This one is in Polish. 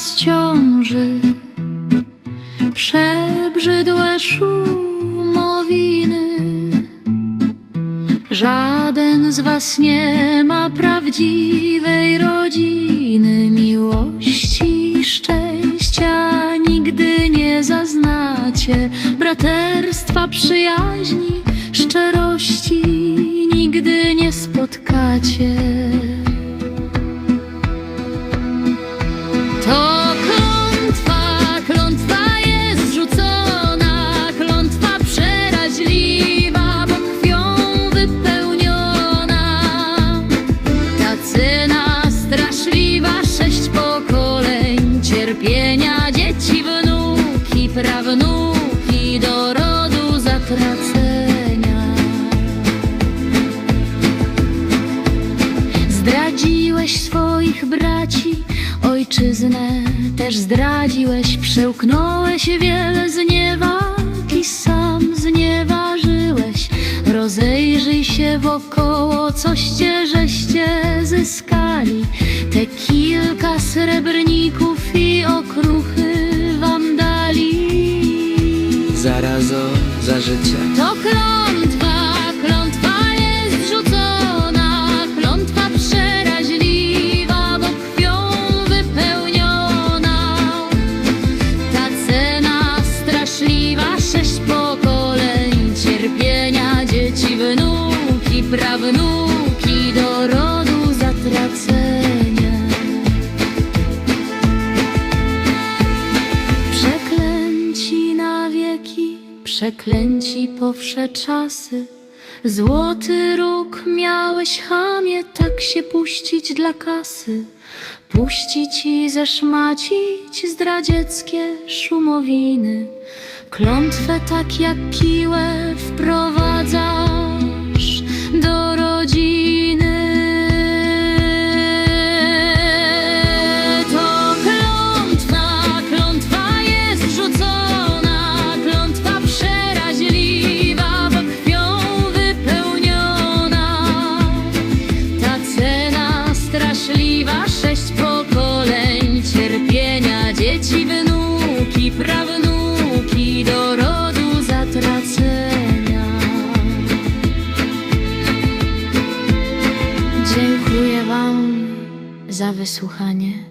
was ciąży. Przebrzydłe szumowiny. Żaden z was nie ma prawdziwej rodziny. Miłości szczęścia nigdy nie zaznacie. Braterstwa, przyjaźni, szczerości nigdy nie spotkacie swoich braci, ojczyznę też zdradziłeś, przełknąłeś wiele zniewag i sam znieważyłeś. Rozejrzyj się wokoło, coście żeście zyskali. Te kilka srebrników i okruchy wam dali. Zarazo za życie To prawnuki do rodu zatracenia. Przeklęci na wieki, przeklęci po wsze czasy. Złoty róg miałeś chamie, tak się puścić dla kasy. Puścić i zeszmacić zdradzieckie szumowiny. Klątwę tak jak kiłę wprowadzasz Dziękuję Wam za wysłuchanie.